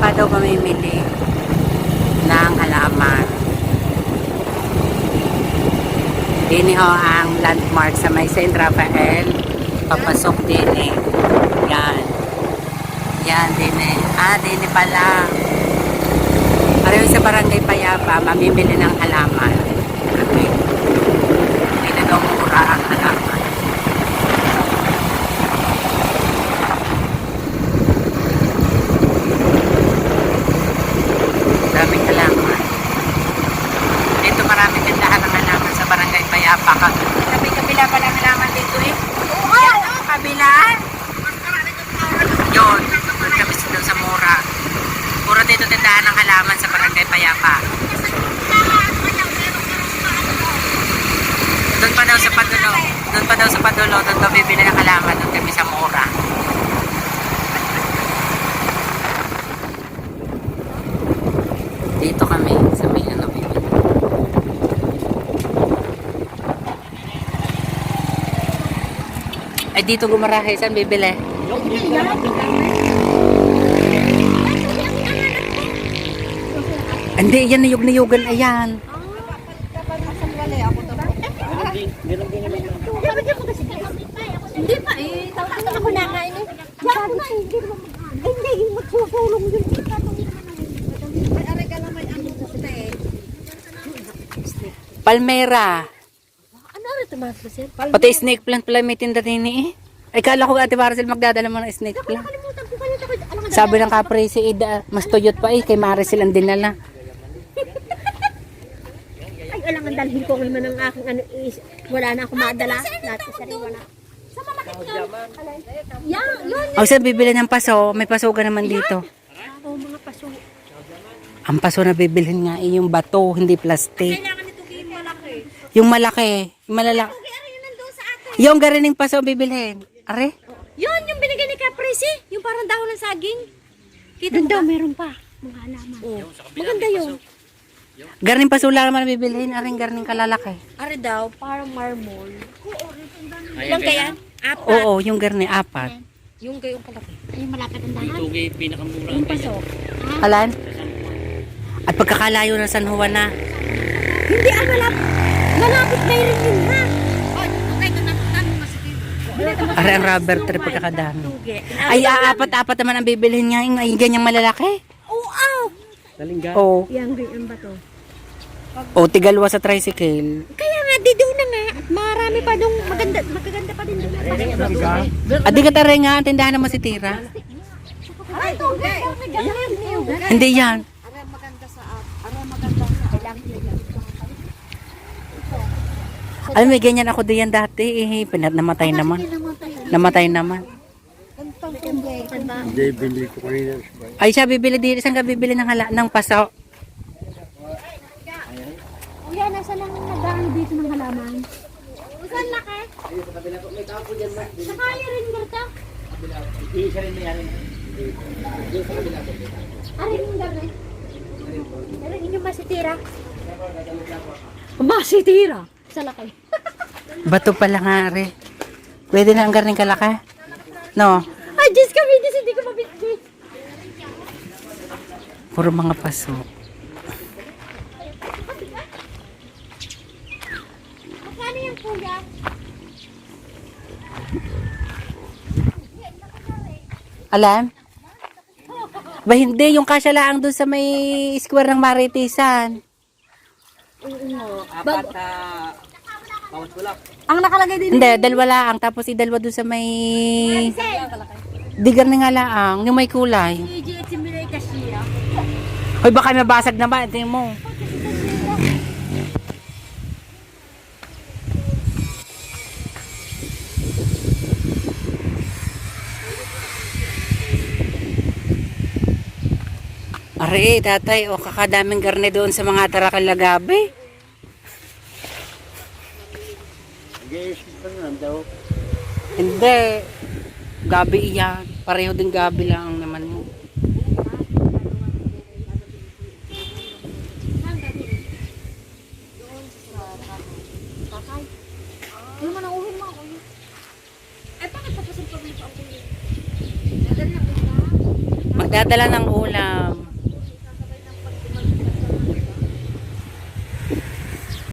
Payapa daw mamimili ng halaman. Dini ho ang landmark sa may St. Rafael. Papasok din eh. Yan. Yan, dini. Ah, dini pala. Pareho sa barangay Payapa, mamimili ng halaman. Okay. Dito daw mura ang halaman. Daming halaman. Dito maraming tindahan ng halaman sa barangay Payapa. Kabi-kabila pala ang halaman dito eh. Yan, oh, kabilaan. Yun, doon kami sa doon sa Mura. Puro dito tindahan ng halaman sa barangay Payapa. Doon pa daw sa Padulo. Doon pa daw sa Padulo. Doon daw bibili ng halaman. Doon kami sa Mura. Dito kami sa may ano bibili. Ay dito gumarahe. Saan bibili? Hindi, yan niyog-niyugan. Ayan. Hindi pa eh. Tawag ako na ini. Sabi ko hindi mo. Hindi, magsusulong yun. Eh. Palmera. Ano rin tumakas sir? Pati snake plant pala may tinda din eh. Ay kala ko ate Marcel magdadala mo ng snake plant. Sabi ng kapre si Ida, mas tuyot pa eh. Kay Maricel ang dinala. Ay, alam ang dalhin ko ngayon ng aking ano is. Wala na ako madala. Lahat isa rin wala. Sa malakit ka. Yan, yun. O saan bibili ng paso? May paso ka naman dito. Oh, mga paso. Ang paso na bibilhin nga eh, yung bato, hindi plastic. Kailangan ito kayo malaki. Yung malaki, yung malalaki. Yung garining paso bibilhin. Are? Yun, yung binigay ni Caprese. Yung parang dahon ng saging. Kita mo ba? meron pa. Mga halaman. Maganda yun. Garining paso lang naman bibilhin. Aring garining kalalaki. Are daw, parang marmol. Ilang kaya? Apat. Oo, yung garining apat. Yung gayong kalaki. Ay, malapit ang dahan. Ito pinakamura. Yung paso. Alan? At pagkakalayo ng San Juan na. Hindi, ah, malapit. Malapit na rin yun, ha? Oh. Are ang rubber tree pagkakadami. Ay, aapat-apat naman ang bibilhin niya. Ay, ganyang malalaki. Oo, aw! Oo. Yang ganyan ba to? O, tigalwa sa tricycle. Kaya nga, di doon na nga. At marami pa dong maganda, magaganda pa din doon. At di ka taray nga, ang tindahan naman si Tira. Ay, niyo. Hindi yan. Ara maganda sa at. Ara maganda sa Ay, may ganyan ako diyan dati. Eh, pinat namatay naman. Namatay naman. Hindi, bili ko kanina. Ay, siya bibili dito. Saan ka bibili ng, hala, ng paso? Kuya, nasa lang nagaan dito ng halaman? Saan laki? Sa kaya rin garta? Arin yung gabi. Arin inyong masitira. Masitira? Sa laki. Bato pala nga, re. Pwede na ang garning kalaka? No, Diyos kami, Diyos, hindi ko mabitbit. puro mga paso. Magkano yung kuya? Alam? Ba hindi, yung kasya lang doon sa may square ng Maritisan. Bag... Ang nakalagay din. Hindi, dalawa lang. Tapos idalwa doon sa may... Digar na nga lang, yung may kulay. Hoy, baka mabasag naman. Tingnan mo. Are, tatay, o kakadaming garne doon sa mga pa naman daw. Hindi. Gabi iyan. Pareho din gabi lang naman ako? Magdadala ng ulam.